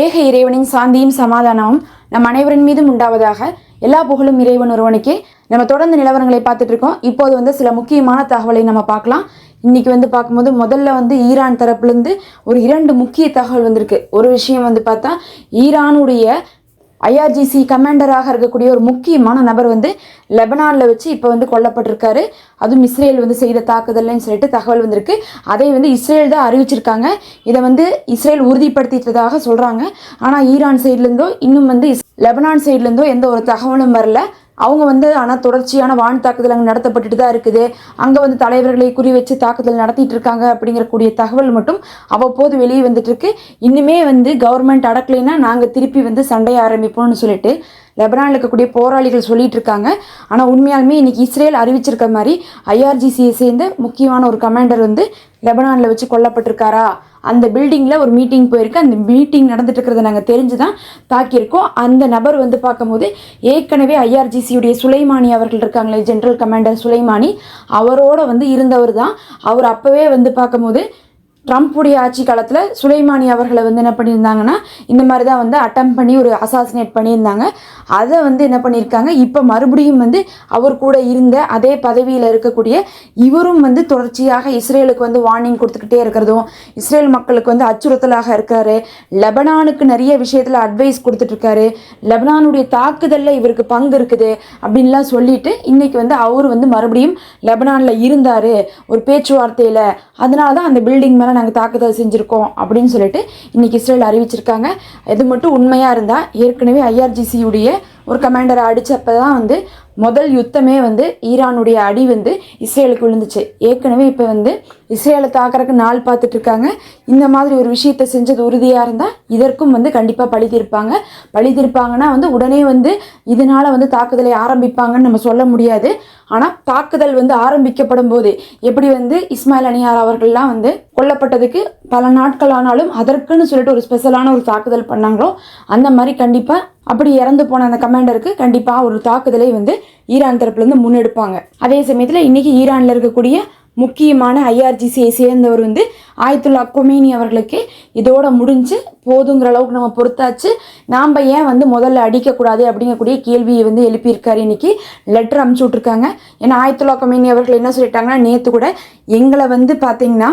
ஏக இறைவனின் சாந்தியும் சமாதானமும் நம் அனைவரின் மீதும் உண்டாவதாக எல்லா புகழும் இறைவன் ஒருவனுக்கே. நம்ம தொடர்ந்து நிலவரங்களை பார்த்துட்டு இருக்கோம். இப்போது வந்து சில முக்கியமான தகவலை நம்ம பார்க்கலாம். இன்னைக்கு வந்து பார்க்கும்போது முதல்ல வந்து ஈரான் தரப்புலேருந்து ஒரு இரண்டு முக்கிய தகவல் வந்திருக்கு. ஒரு விஷயம் வந்து பார்த்தா ஈரானுடைய ஐஆர்ஜிசி கமாண்டராக இருக்கக்கூடிய ஒரு முக்கியமான நபர் வந்து லெபனானில் வச்சு இப்போ வந்து கொல்லப்பட்டிருக்காரு. அதுவும் இஸ்ரேல் வந்து செய்த தாக்குதல்னு சொல்லிட்டு தகவல் வந்திருக்கு. அதை வந்து இஸ்ரேல் தான் அறிவிச்சிருக்காங்க. இதை வந்து இஸ்ரேல் உறுதிப்படுத்திட்டதாக சொல்கிறாங்க ஆனால் ஈரான் சைட்லேருந்தோ இன்னும் வந்து லெபனான் சைட்லேருந்தோ எந்த ஒரு தகவலும் வரல. அவங்க வந்து ஆனால் தொடர்ச்சியான வான் தாக்குதல் அங்கே நடத்தப்பட்டுட்டு தான் இருக்குது. அங்கே வந்து தலைவர்களை குறி வச்சு தாக்குதல் நடத்திட்டு இருக்காங்க அப்படிங்கிறக்கூடிய தகவல் மட்டும் அவ்வப்போது வெளியே வந்துட்டு இருக்கு. இன்னுமே வந்து கவர்மெண்ட் அடக்கலைன்னா நாங்கள் திருப்பி வந்து சண்டைய ஆரம்பிப்போம்னு சொல்லிட்டு லெபனானில் இருக்கக்கூடிய போராளிகள் சொல்லிட்டு இருக்காங்க ஆனால் உண்மையாலுமே இன்றைக்கி இஸ்ரேல் அறிவிச்சிருக்க மாதிரி ஐஆர்ஜிசியை சேர்ந்த முக்கியமான ஒரு கமாண்டர் வந்து லெபனானில் வச்சு கொல்லப்பட்டிருக்காரா? அந்த பில்டிங்கில் ஒரு மீட்டிங் போயிருக்கு. அந்த மீட்டிங் நடந்துட்டு இருக்கிறத நாங்கள் தெரிஞ்சு தான் தாக்கியிருக்கோம். அந்த நபர் வந்து பார்க்கும்போது ஏற்கனவே ஐஆர்ஜிசியுடைய சுலைமானி அவர்கள் இருக்காங்களே ஜென்ரல் கமாண்டர் சுலைமானி அவரோட வந்து இருந்தவர் தான் அவர் அப்போவே வந்து பார்க்கும்போது ட்ரம்ப்புடைய ஆட்சி காலத்தில் சுலைமானி அவர்களை வந்து என்ன பண்ணியிருந்தாங்கன்னா இந்த மாதிரி தான் வந்து அட்டம் பண்ணி ஒரு அசாசினேட் பண்ணியிருந்தாங்க. அதை வந்து என்ன பண்ணியிருக்காங்க இப்போ மறுபடியும் வந்து அவர் கூட இருந்த அதே பதவியில் இருக்கக்கூடிய இவரும் வந்து தொடர்ச்சியாக இஸ்ரேலுக்கு வந்து வார்னிங் கொடுத்துக்கிட்டே இருக்கிறதும் இஸ்ரேல் மக்களுக்கு வந்து அச்சுறுத்தலாக இருக்காரு. லெபனானுக்கு நிறைய விஷயத்தில் அட்வைஸ் கொடுத்துட்ருக்காரு. லெபனானுடைய தாக்குதலில் இவருக்கு பங்கு இருக்குது அப்படின்லாம் சொல்லிட்டு இன்றைக்கி வந்து அவர் வந்து மறுபடியும் லெபனானில் இருந்தார் ஒரு பேச்சுவார்த்தையில். அதனால தான் அந்த பில்டிங் மேலே நாங்கள் தாக்குதல் செஞ்சுருக்கோம் அப்படின்னு சொல்லிட்டு இன்னைக்கு இஸ்ரேல் அறிவிச்சிருக்காங்க. இது மட்டும் உண்மையாக இருந்தால் ஏற்கனவே ஐஆர்ஜிசியுடைய ஒரு கமாண்டரை அடித்தப்போ தான் வந்து முதல் யுத்தமே வந்து ஈரானுடைய அடி வந்து இஸ்ரேலுக்கு விழுந்துச்சு. ஏற்கனவே இப்போ வந்து இஸ்ரேலை தாக்குறதுக்கு நாள் பார்த்துட்டு இருக்காங்க இந்த மாதிரி ஒரு விஷயத்தை செஞ்சது உறுதியாக இருந்தால் இதற்கும் வந்து கண்டிப்பாக பழி தீர்ப்பாங்க. பழி தீர்ப்பாங்கன்னா வந்து உடனே வந்து இதனால் வந்து தாக்குதலை ஆரம்பிப்பாங்கன்னு நம்ம சொல்ல முடியாது. ஆனால் தாக்குதல் வந்து ஆரம்பிக்கப்படும் போது எப்படி வந்து இஸ்மாயில் அனியார் அவர்கள்லாம் வந்து கொல்லப்பட்டதுக்கு பல நாட்கள் ஆனாலும் அதற்குன்னு சொல்லிட்டு ஒரு ஸ்பெஷலான ஒரு தாக்குதல் பண்ணாங்களோ அந்த மாதிரி கண்டிப்பாக அப்படி இறந்து போன அந்த கமாண்டருக்கு கண்டிப்பாக ஒரு தாக்குதலை வந்து ஈரான் தரப்புலேருந்து முன்னெடுப்பாங்க. அதே சமயத்தில் இன்னைக்கு ஈரானில் இருக்கக்கூடிய முக்கியமான ஐஆர்ஜிசியை சேர்ந்தவர் வந்து ஆயத்துல்லா கொமேனி அவர்களுக்கு இதோட முடிஞ்சு போதுங்கிற அளவுக்கு நம்ம பொறுத்தாச்சு. நாம் ஏன் வந்து முதல்ல அடிக்கக்கூடாது அப்படிங்கக்கூடிய கேள்வியை வந்து எழுப்பியிருக்காரு இன்றைக்கி லெட்டர் அமுச்சு விட்ருக்காங்க ஏன்னா ஆயத்துல்லா கொமேனி அவர்கள் என்ன சொல்லிட்டாங்கன்னா நேற்று கூட எங்களை வந்து பார்த்திங்கன்னா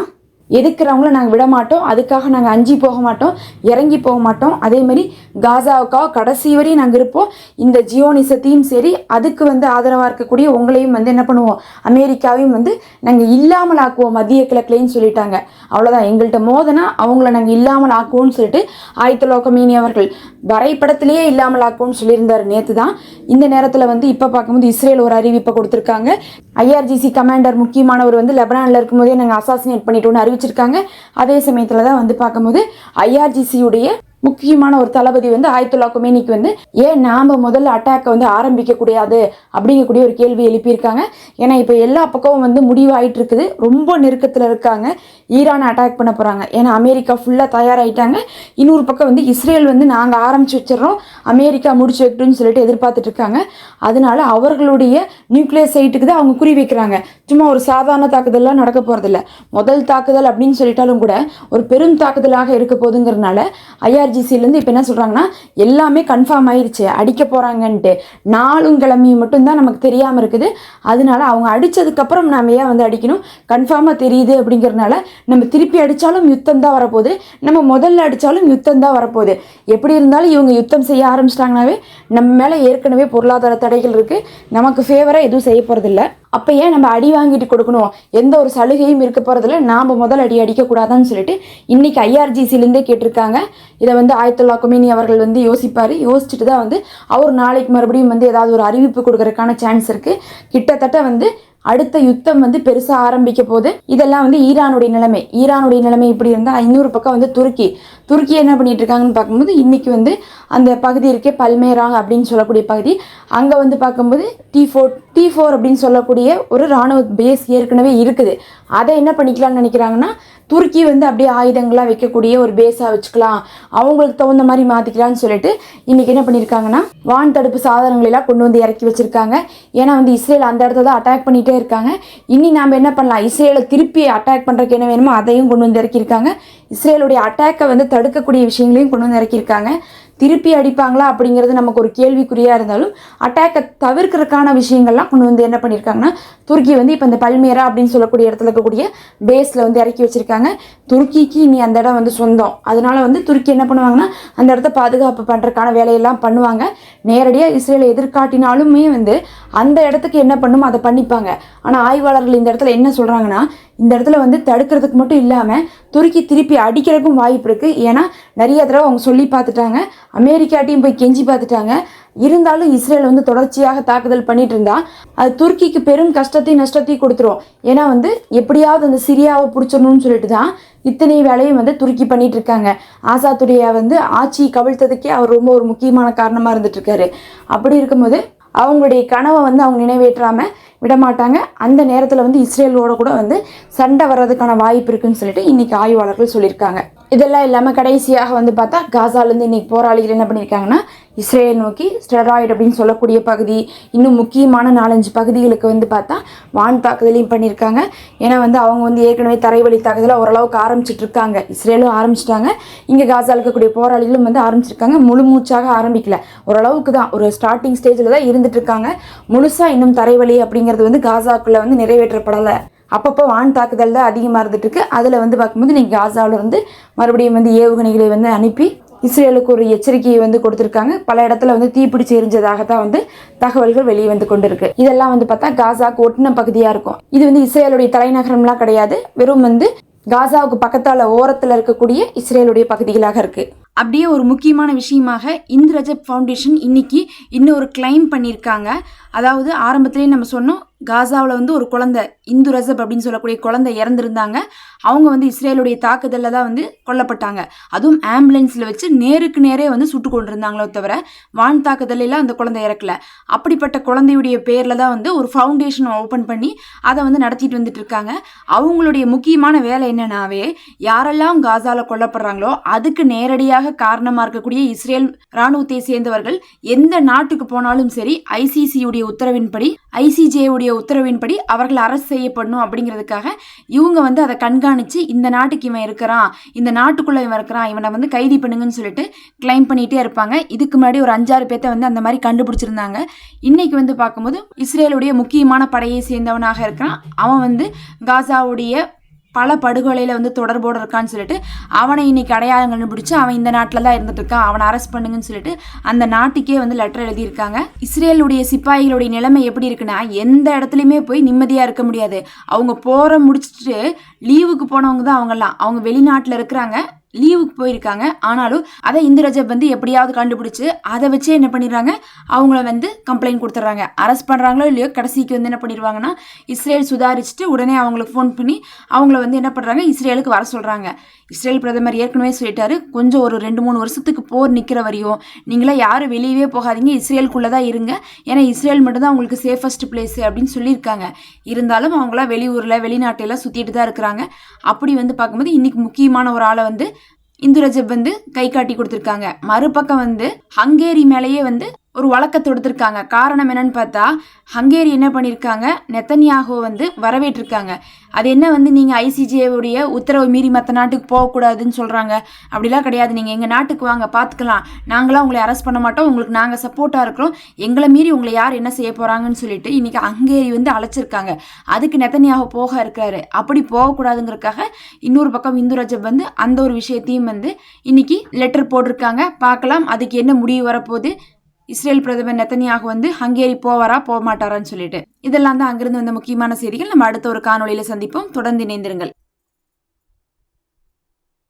எதுக்குறவங்கள நாங்கள் விட மாட்டோம் அதுக்காக நாங்கள் அஞ்சி போக மாட்டோம் இறங்கி போக மாட்டோம். அதே மாதிரி காசாவுக்காக கடைசி வரையும் நாங்கள் இருப்போம். இந்த ஜியோனிசத்தையும் சரி அதுக்கு வந்து ஆதரவாக இருக்கக்கூடிய உங்களையும் வந்து என்ன பண்ணுவோம்? அமெரிக்காவையும் வந்து நாங்கள் இல்லாமல் ஆக்குவோம் மத்திய கிழக்குலேன்னு சொல்லிட்டாங்க. அவ்வளோதான் எங்கள்கிட்ட மோதனா அவங்கள நாங்கள் இல்லாமல் ஆக்குவோம்னு சொல்லிட்டு ஆயத்தலோகமீனி அவர்கள் வரைபடத்திலேயே இல்லாமல் ஆக்குவோம்னு சொல்லியிருந்தார் நேற்று தான். இந்த நேரத்தில் வந்து இப்போ பார்க்கும்போது இஸ்ரேல் ஒரு அறிவிப்பை கொடுத்துருக்காங்க. ஐஆர்ஜிசி கமாண்டர் முக்கியமானவர் வந்து லெபனானில் இருக்கும்போதே நாங்கள் அசாசினேட் பண்ணிட்டோம்னு அறிவிச்சிருக்காங்க அதே சமயத்தில் தான் வந்து பார்க்கும்போது ஐஆர்ஜிசியுடைய முக்கியமான ஒரு தளபதி வந்து ஆயத்துல்லா கொமேனிக்கு வந்து ஏன் நாம் முதல்ல அட்டாக்கை வந்து ஆரம்பிக்க கூடாது அப்படிங்கக்கூடிய ஒரு கேள்வி எழுப்பியிருக்காங்க. ஏன்னா இப்போ எல்லா பக்கமும் வந்து முடிவாயிட்டு இருக்குது ரொம்ப நெருக்கத்தில் இருக்காங்க. ஈரானை அட்டாக் பண்ண போகிறாங்க ஏன்னா அமெரிக்கா ஃபுல்லாக தயாராகிட்டாங்க இன்னொரு பக்கம் வந்து இஸ்ரேல் வந்து நாங்கள் ஆரம்பிச்சு வச்சிடறோம். அமெரிக்கா முடிச்சு வைக்கட்டும்னு சொல்லிட்டு எதிர்பார்த்துட்டு இருக்காங்க. அதனால அவர்களுடைய நியூக்ளியர் சைட்டுக்கு தான் அவங்க குறி வைக்கிறாங்க. சும்மா ஒரு சாதாரண தாக்குதல்லாம் நடக்க போகிறதில்ல முதல் தாக்குதல் அப்படின்னு சொல்லிட்டாலும் கூட ஒரு பெரும் தாக்குதலாக இருக்க போதுங்கிறதுனால ஐஆர்ஜிசிலேருந்து இப்போ என்ன சொல்கிறாங்கன்னா எல்லாமே கன்ஃபார்ம் ஆயிடுச்சு அடிக்க போகிறாங்கன்ட்டு நாளும் கிழமையும் மட்டும்தான் நமக்கு தெரியாமல் இருக்குது. அதனால அவங்க அடித்ததுக்கப்புறம் நம்ம ஏன் வந்து அடிக்கணும்? கன்ஃபார்மாக தெரியுது அப்படிங்கிறதுனால நம்ம திருப்பி அடித்தாலும் யுத்தம் தான் வரப்போகுது. நம்ம முதல்ல அடித்தாலும் யுத்தம் தான் வரப்போகுது. எப்படி இருந்தாலும் இவங்க யுத்தம் செய்ய ஆரம்பிச்சிட்டாங்கனாவே நம்ம மேலே ஏற்கனவே பொருளாதார தடைகள் இருக்குது நமக்கு ஃபேவராக எதுவும் செய்ய போகிறதில்ல அப்போ ஏன் நம்ம அடி வாங்கிட்டு கொடுக்கணும்? எந்த ஒரு சலுகையும் இருக்க போகிறதில்ல நாம் முதல் அடி அடிக்கக்கூடாதான்னு சொல்லிட்டு இன்றைக்கி ஐஆர்ஜிசிலேருந்தே கேட்டிருக்காங்க. இதை வந்து ஆயத்துல்லா கொமினி அவர்கள் வந்து யோசிப்பார். யோசிச்சுட்டு தான் வந்து அவர் நாளைக்கு மறுபடியும் வந்து ஏதாவது ஒரு அறிவிப்பு கொடுக்கறதுக்கான சான்ஸ் இருக்குது கிட்டத்தட்ட வந்து அடுத்த யுத்தம் வந்து பெருசாக ஆரம்பிக்க போகுது. இதெல்லாம் வந்து ஈரானுடைய நிலைமை. ஈரானுடைய நிலைமை இப்படி இருந்தால் இன்னொரு பக்கம் வந்து துருக்கி. துருக்கி என்ன பண்ணிட்டு இருக்காங்கன்னு பார்க்கும்போது இன்னைக்கு வந்து அந்த பகுதி இருக்கே பல்மேராங் அப்படின்னு சொல்லக்கூடிய பகுதி. அங்கே வந்து பார்க்கும்போது டி ஃபோர் டி ஃபோர் அப்படின்னு சொல்லக்கூடிய ஒரு ராணுவ பேஸ் ஏற்கனவே இருக்குது. அதை என்ன பண்ணிக்கலாம்னு நினைக்கிறாங்கன்னா துருக்கி வந்து அப்படியே ஆயுதங்களாக வைக்கக்கூடிய ஒரு பேஸாக வச்சுக்கலாம். அவங்களுக்கு தகுந்த மாதிரி மாற்றிக்கலாம்னு சொல்லிட்டு இன்றைக்கி என்ன பண்ணியிருக்காங்கன்னா வான் தடுப்பு சாதனங்களெல்லாம் கொண்டு வந்து இறக்கி வச்சுருக்காங்க. ஏன்னா வந்து இஸ்ரேல் அந்த இடத்த தான் அட்டாக் பண்ணிகிட்டே சொல்லிக்கிட்டே இருக்காங்க. இனி நாம் என்ன பண்ணலாம்? இஸ்ரேலை திருப்பி அட்டாக் பண்ணுறதுக்கு என்ன வேணுமோ அதையும் கொண்டு வந்து இறக்கியிருக்காங்க. இஸ்ரேலுடைய அட்டாக்கை வந்து தடுக்கக்கூடிய விஷயங்களையும் கொண்டு வந்து இறக்கியிருக்காங்க. திருப்பி அடிப்பாங்களா அப்படிங்கிறது நமக்கு ஒரு கேள்விக்குறியாக இருந்தாலும் அட்டாக்கை தவிர்க்கிறதுக்கான விஷயங்கள்லாம் கொண்டு வந்து என்ன பண்ணியிருக்காங்கன்னா துருக்கி வந்து இப்போ இந்த பல்மேரா அப்படின்னு சொல்லக்கூடிய இடத்துல இருக்கக்கூடிய பேஸில் வந்து இறக்கி வச்சுருக்காங்க. துருக்கிக்கு இனி அந்த இடம் வந்து சொந்தம். அதனால் வந்து துருக்கி என்ன பண்ணுவாங்கன்னா அந்த இடத்த பாதுகாப்பு பண்ணுறதுக்கான வேலையெல்லாம் பண்ணுவாங்க. நேரடியாக இஸ்ரேலை எதிர்காட்டினாலுமே வந்து அந்த இடத்துக்கு என்ன பண்ணுமோ அதை பண்ணிப்பாங்க. ஆனால் ஆய்வாளர்கள் இந்த இடத்துல என்ன சொல்கிறாங்கன்னா இந்த இடத்துல வந்து தடுக்கிறதுக்கு மட்டும் இல்லாமல் துருக்கி திருப்பி அடிக்கிறதுக்கும் வாய்ப்பு இருக்குது ஏன்னா நிறைய தடவை அவங்க சொல்லி பார்த்துட்டாங்க. அமெரிக்காட்டையும் போய் கெஞ்சி பார்த்துட்டாங்க. இருந்தாலும் இஸ்ரேல் வந்து தொடர்ச்சியாக தாக்குதல் பண்ணிட்டு இருந்தா அது துருக்கிக்கு பெரும் கஷ்டத்தையும் நஷ்டத்தையும் கொடுத்துரும். ஏன்னா வந்து எப்படியாவது அந்த சிரியாவை பிடிச்சிடணும்னு சொல்லிட்டு தான் இத்தனை வேலையும் வந்து துருக்கி பண்ணிட்டு இருக்காங்க. ஆசாத்துடைய வந்து ஆட்சி கவிழ்த்ததுக்கே அவர் ரொம்ப ஒரு முக்கியமான காரணமாக இருந்துட்டு இருக்காரு. அப்படி இருக்கும்போது அவங்களுடைய கனவை வந்து அவங்க நிறைவேற்றாம விடமாட்டாங்க. அந்த நேரத்தில் வந்து இஸ்ரேலோட கூட வந்து சண்டை வர்றதுக்கான வாய்ப்பு இருக்குன்னு சொல்லிட்டு இன்னைக்கு ஆய்வாளர்கள் சொல்லியிருக்காங்க. இதெல்லாம் இல்லாமல் கடைசியாக வந்து பார்த்தா காசாலேருந்து இன்னைக்கு போராளிகள் என்ன பண்ணியிருக்காங்கன்னா இஸ்ரேல் நோக்கி ஸ்டெராய்டு அப்படின்னு சொல்லக்கூடிய பகுதி இன்னும் முக்கியமான நாலஞ்சு பகுதிகளுக்கு வந்து பார்த்தா வான் தாக்குதலையும் பண்ணியிருக்காங்க. ஏன்னா வந்து அவங்க வந்து ஏற்கனவே தரைவழி தாக்குதலாக ஓரளவுக்கு ஆரம்பிச்சிட்டு இருக்காங்க இஸ்ரேலும் ஆரம்பிச்சிட்டாங்க. இங்கே காசால இருக்கக்கூடிய போராளிகளும் வந்து ஆரம்பிச்சிருக்காங்க. முழு மூச்சாக ஆரம்பிக்கல. ஓரளவுக்கு தான் ஒரு ஸ்டார்டிங் ஸ்டேஜில் தான் இருந்துட்டு இருக்காங்க முழுசாக இன்னும் தரைவழி அப்படிங்கிறது வந்து காசாக்குள்ளே வந்து நிறைவேற்றப்படலை. அப்பப்போ வான் தாக்குதல் தான் அதிகமாக இருந்துட்டு இருக்கு. அதில் வந்து பார்க்கும்போது நீங்கள் காசாவில் இருந்து மறுபடியும் வந்து ஏவுகணைகளை வந்து அனுப்பி இஸ்ரேலுக்கு ஒரு எச்சரிக்கையை வந்து கொடுத்துருக்காங்க. பல இடத்துல வந்து தீப்பிடிச்சு எரிஞ்சதாக தான் வந்து தகவல்கள் வெளியே வந்து கொண்டிருக்கு. இதெல்லாம் வந்து பார்த்தா காசாக்கு ஒட்டின பகுதியாக இருக்கும். இது வந்து இஸ்ரேலுடைய தலைநகரம்லாம் கிடையாது. வெறும் வந்து காசாவுக்கு பக்கத்தால் ஓரத்தில் இருக்கக்கூடிய இஸ்ரேலுடைய பகுதிகளாக இருக்குது அப்படியே ஒரு முக்கியமான விஷயமாக இந்து ரஜப் ஃபவுண்டேஷன் இன்னைக்கு இன்னொரு கிளைம் பண்ணியிருக்காங்க. அதாவது ஆரம்பத்திலேயே நம்ம சொன்னோம் காசாவில் வந்து ஒரு குழந்தை இந்து ரசப் அப்படின்னு சொல்லக்கூடிய குழந்தை இறந்துருந்தாங்க. அவங்க வந்து இஸ்ரேலுடைய தாக்குதலில் தான் வந்து கொல்லப்பட்டாங்க. அதுவும் ஆம்புலன்ஸில் வச்சு நேருக்கு நேரே வந்து சுட்டு கொண்டிருந்தாங்களோ தவிர வான் தாக்குதலில் அந்த குழந்தை இறக்கல. அப்படிப்பட்ட குழந்தையுடைய பேரில் தான் வந்து ஒரு ஃபவுண்டேஷன் ஓப்பன் பண்ணி அதை வந்து நடத்திட்டு வந்துட்டு இருக்காங்க. அவங்களுடைய முக்கியமான வேலை என்னன்னாவே யாரெல்லாம் காசாவில் கொல்லப்படுறாங்களோ அதுக்கு நேரடியாக காரணமாக இருக்கக்கூடிய இஸ்ரேல் இராணுவத்தை சேர்ந்தவர்கள் எந்த நாட்டுக்கு போனாலும் சரி ஐசிசியுடைய உத்தரவின்படி ஐசிஜேவுடைய உத்தரவின்படி அவர்கள் அரசு செய்யப்படணும் அப்படிங்கிறதுக்காக இவங்க வந்து அதை கண்காணித்து இந்த நாட்டுக்கு இவன் இருக்கிறான் இந்த நாட்டுக்குள்ளே இவன் இருக்கிறான் இவனை வந்து கைதி பண்ணுங்கன்னு சொல்லிட்டு கிளைம் பண்ணிகிட்டே இருப்பாங்க. இதுக்கு முன்னாடி ஒரு அஞ்சாறு பேர்த்த வந்து அந்த மாதிரி கண்டுபிடிச்சிருந்தாங்க. இன்னைக்கு வந்து பார்க்கும்போது இஸ்ரேலுடைய முக்கியமான படையை சேர்ந்தவனாக இருக்கிறான். அவன் வந்து காசாவுடைய பல படுகொலையில் வந்து தொடர்போடு இருக்கான்னு சொல்லிட்டு அவனை இன்னைக்கு அடையாளம் கண்டுபிடிச்சு அவன் இந்த நாட்டில் தான் இருந்துட்டு இருக்கான். அவனை அரெஸ்ட் பண்ணுங்கன்னு சொல்லிட்டு அந்த நாட்டுக்கே வந்து லெட்டர் எழுதியிருக்காங்க. இஸ்ரேலுடைய சிப்பாய்களுடைய நிலைமை எப்படி இருக்குன்னா எந்த இடத்துலையுமே போய் நிம்மதியாக இருக்க முடியாது. அவங்க போகிற முடிச்சுட்டு லீவுக்கு போனவங்க தான் அவங்கெல்லாம். அவங்க வெளிநாட்டில் இருக்கிறாங்க. லீவுக்கு போயிருக்காங்க. ஆனாலும் அதை இந்து வந்து எப்படியாவது கண்டுபிடிச்சு அதை வச்சு என்ன பண்ணிடுறாங்க? அவங்கள வந்து கம்ப்ளைண்ட் கொடுத்துட்றாங்க. அரெஸ்ட் பண்ணுறாங்களோ இல்லையோ கடைசிக்கு வந்து என்ன பண்ணிடுவாங்கன்னா இஸ்ரேல் சுதாரிச்சுட்டு உடனே அவங்களுக்கு ஃபோன் பண்ணி அவங்கள வந்து என்ன பண்ணுறாங்க இஸ்ரேலுக்கு வர சொல்கிறாங்க இஸ்ரேல் பிரதமர் ஏற்கனவே சொல்லிட்டாரு கொஞ்சம் ஒரு ரெண்டு மூணு வருஷத்துக்கு போர் நிற்கிற வரையும் நீங்களாம் யாரும் வெளியவே போகாதீங்க இஸ்ரேலுக்குள்ளே தான் இருங்க. ஏன்னா இஸ்ரேல் மட்டும்தான் அவங்களுக்கு சேஃபஸ்ட் பிளேஸ் அப்படின்னு சொல்லியிருக்காங்க. இருந்தாலும் அவங்களாம் வெளியூரில் வெளிநாட்டிலாம் சுற்றிட்டு தான் இருக்கிறாங்க. அப்படி வந்து பார்க்கும்போது இன்றைக்கி முக்கியமான ஒரு ஆளை வந்து இந்து ரஜப் வந்து கை காட்டி கொடுத்துருக்காங்க. மறுபக்கம் வந்து ஹங்கேரி மேலேயே வந்து ஒரு வழக்கத்தை தொடுத்திருக்காங்க காரணம் என்னன்னு பார்த்தா ஹங்கேரி என்ன பண்ணியிருக்காங்க நெத்தன்யாகோ வந்து வரவேற்றிருக்காங்க. அது என்ன வந்து நீங்கள் ஐசிஜேவுடைய உத்தரவு மீறி மற்ற நாட்டுக்கு போகக்கூடாதுன்னு சொல்கிறாங்க அப்படிலாம் கிடையாது. நீங்கள் எங்கள் நாட்டுக்கு வாங்க பார்த்துக்கலாம் நாங்களாம் உங்களை அரெஸ்ட் பண்ண மாட்டோம். உங்களுக்கு நாங்கள் சப்போர்ட்டாக இருக்கிறோம். எங்களை மீறி உங்களை யார் என்ன செய்ய போகிறாங்கன்னு சொல்லிட்டு இன்றைக்கி ஹங்கேரி வந்து அழைச்சிருக்காங்க. அதுக்கு நெத்தன்யாகோ போக இருக்கிறாரு அப்படி போகக்கூடாதுங்கிறதுக்காக இன்னொரு பக்கம் இந்து ரஜப் வந்து அந்த ஒரு விஷயத்தையும் வந்து இன்னைக்கு லெட்டர் போட்டிருக்காங்க. பார்க்கலாம். அதுக்கு என்ன முடிவு வரப்போகுது? இஸ்ரேல் பிரதமர் நெத்தனியாக வந்து ஹங்கேரி போவாரா போக மாட்டாரான்னு சொல்லிட்டு. இதெல்லாம் தான் அங்கிருந்து வந்த முக்கியமான செய்திகள். நம்ம அடுத்த ஒரு காணொலியில சந்திப்போம். தொடர்ந்து இணைந்திருங்கள்.